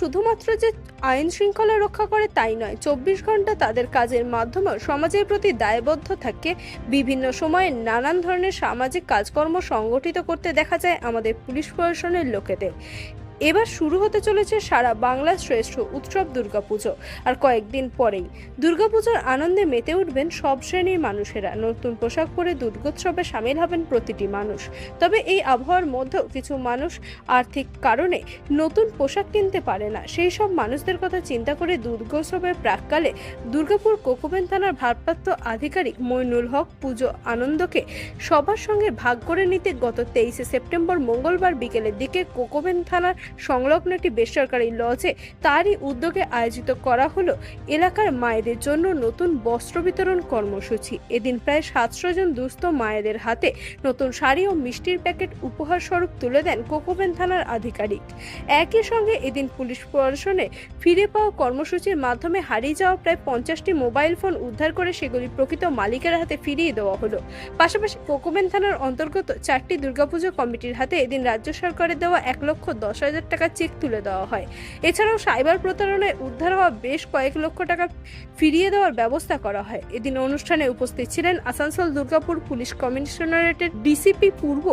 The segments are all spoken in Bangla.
শুধুমাত্র যে আইন শৃঙ্খলা রক্ষা করে তাই নয়, চব্বিশ ঘণ্টা তাদের কাজের মাধ্যমে সমাজের প্রতি দায়বদ্ধ থাকে। বিভিন্ন সময়ে নানান ধরনের সামাজিক কাজকর্ম সংগঠিত করতে দেখা যায় আমাদের পুলিশ প্রশাসনের লোকেদের। এবার শুরু হতে চলেছে সারা বাংলার শ্রেষ্ঠ উৎসব দুর্গাপুজো। আর কয়েকদিন পরেই দুর্গাপুজোর আনন্দে মেতে উঠবেন সব শ্রেণির মানুষেরা। নতুন পোশাক পরে দুর্গোৎসবে সামিল হবেন প্রতিটি মানুষ। তবে এই আবহাওয়ার মধ্যেও কিছু মানুষ আর্থিক কারণে নতুন পোশাক কিনতে পারে না। সেই সব মানুষদের কথা চিন্তা করে দুর্গোৎসবের প্রাককালে দুর্গাপুর কোকোবেন থানার ভারপ্রাপ্ত আধিকারিক মইনুল হক পুজো আনন্দকে সবার সঙ্গে ভাগ করে নিতে গত তেইশে সেপ্টেম্বর মঙ্গলবার বিকেলের দিকে কোকোবেন থানার সংলগ্ন একটি বেসরকারি লজে তারই উদ্যোগে আয়োজিত করা হলো এলাকার মায়েদের জন্য নতুন বস্ত্র বিতরণ কর্মসূচি। এদিন প্রায় সাতশো জন দুস্থ মায়েদের হাতে নতুন শাড়ি ও মিষ্টির প্যাকেট উপহার স্বরূপ তুলে দেন কোকোবেন থানার আধিকারিক। একই সঙ্গে এদিন পুলিশ প্রশাসনে ফিরে পাওয়া কর্মসূচির মাধ্যমে হারিয়ে যাওয়া প্রায় পঞ্চাশটি মোবাইল ফোন উদ্ধার করে সেগুলি প্রকৃত মালিকের হাতে ফিরিয়ে দেওয়া হলো। পাশাপাশি কোকোবেন থানার অন্তর্গত চারটি দুর্গাপুজো কমিটির হাতে এদিন রাজ্য সরকারের দেওয়া এক লক্ষ দশ হাজার টাকা চেক তুলে দেওয়া হয়। এছাড়াও সাইবার প্রতারণায় উদ্ধার হওয়া বেশ কয়েক লক্ষ টাকা ফিরিয়ে দেওয়ার ব্যবস্থা করা হয়। এদিন অনুষ্ঠানে উপস্থিত ছিলেন আসানসোল দুর্গাপুর পুলিশ কমিশনারেটের ডিসিপি পূর্ব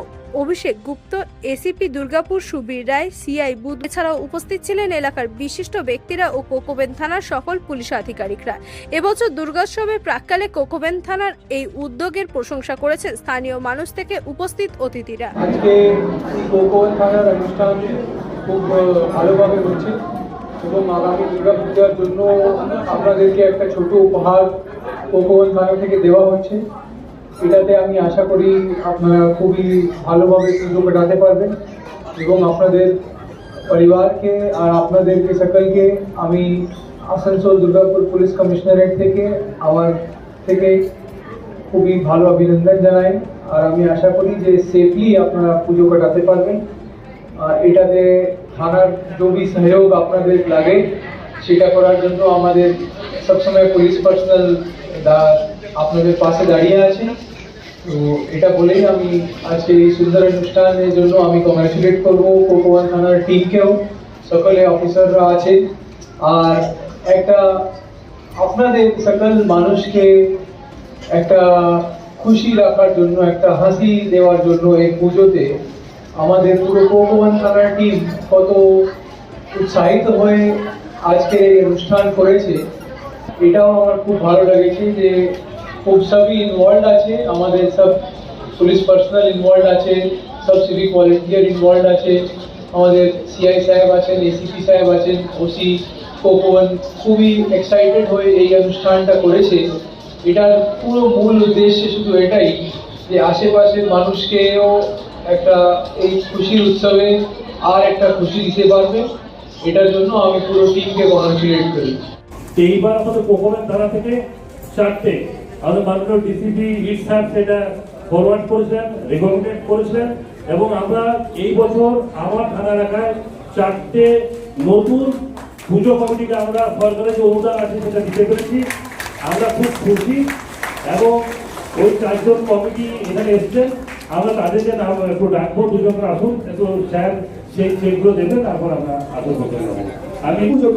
অভিষেক গুপ্ত, এসিপি দুর্গাপুর সুবীর রায়, সিআই বুধ। এছাড়াও উপস্থিত ছিলেন এলাকার বিশিষ্ট ব্যক্তিরা ও কোকোবেন থানার সকল পুলিশ আধিকারিকরা। এবছর দুর্গোৎসবে প্রাককালে কোকোবেন থানার এই উদ্যোগের প্রশংসা করেছেন স্থানীয় মানুষ থেকে উপস্থিত অতিথিরা। আজকে কোকোন থানার অনুষ্ঠান খুব ভালোভাবে হচ্ছে এবং আগামী দুর্গা পূজার জন্য আপনাদেরকে একটা ছোট উপহার কোকোন থানা থেকে দেওয়া হচ্ছে। এটাতে আমি আশা করি আপনারা খুবই ভালোভাবে পুজো কাটাতে পারবেন এবং আপনাদের পরিবারকে আর আপনাদেরকে সকলকে আমি আসানসোল দুর্গাপুর পুলিশ কমিশনারেট থেকে, আমার থেকে খুবই ভালো অভিনন্দন জানাই। আর আমি আশা করি যে সেফলি আপনারা পুজো কাটাতে পারবেন। আর এটাতে থানার যদি সহযোগ আপনাদের লাগে, সেটা করার জন্য আমাদের সবসময় পুলিশ পার্সোনাল আপনাদের পাশে দাঁড়িয়ে আছে। তো এটা বলেই আমি আজকে এই সুন্দর অনুষ্ঠানের জন্য আমি কংগ্রাচুলেট করব কোকোয়ান থানার টিমকেও সকলে অফিসাররা আছে আর একটা আপনাদের সকল মানুষকে একটা খুশি রাখার জন্য, একটা হাসি দেওয়ার জন্য এই পুজোতে আমাদের পুরো ভগবান থানার টিম কত উৎসাহিত হয়ে আজকে অনুষ্ঠান করেছে, এটাও আমার খুব ভালো লেগেছে যে খুব সবই ইনভলভ আছে, আমাদের সব পুলিশ পার্সোনাল ইনভলভ আছে, সব সিভিক ভলেন্টিয়ার ইনভলভ আছে, আমাদের সিআই সাহেব আছেন এসিপি সাহেব আছেন ওসি কোকোন খুবই এক্সাইটেড হয়ে এই অনুষ্ঠানটা করেছে। এটার পুরো মূল উদ্দেশ্য শুধু এটাই যে আশেপাশের মানুষকেও একটা এই খুশির উৎসবে আর একটা খুশি দিতে পারবে। এটার জন্য আমি পুরো টিমকে কংগ্রাচুলেট করি। এইবার আমাদের কোকোমেন থানা থেকে চারটে। আমাদের মাননীয় ডিসিপি লিড সাহেব সেটা ফরওয়ার্ড করেছেন রেকমেন্ডেড করেছেন এবং আমরা এই বছর আমার থানা এলাকায় চারটে নতুন পুজো কমিটিকে আমরা সরকারের যে অনুদান আছে সেটা দিতে পেরেছি। আমরা খুব খুশি এবং ওই চারজন কমিটি এখানে এসছেন। আমরা তাদেরকে নাম একটু ডাকবো দুজন আসুন একটু স্যার সেই চেকগুলো দেবে তারপর আমরা আদর করতে পারব। আমি পুজো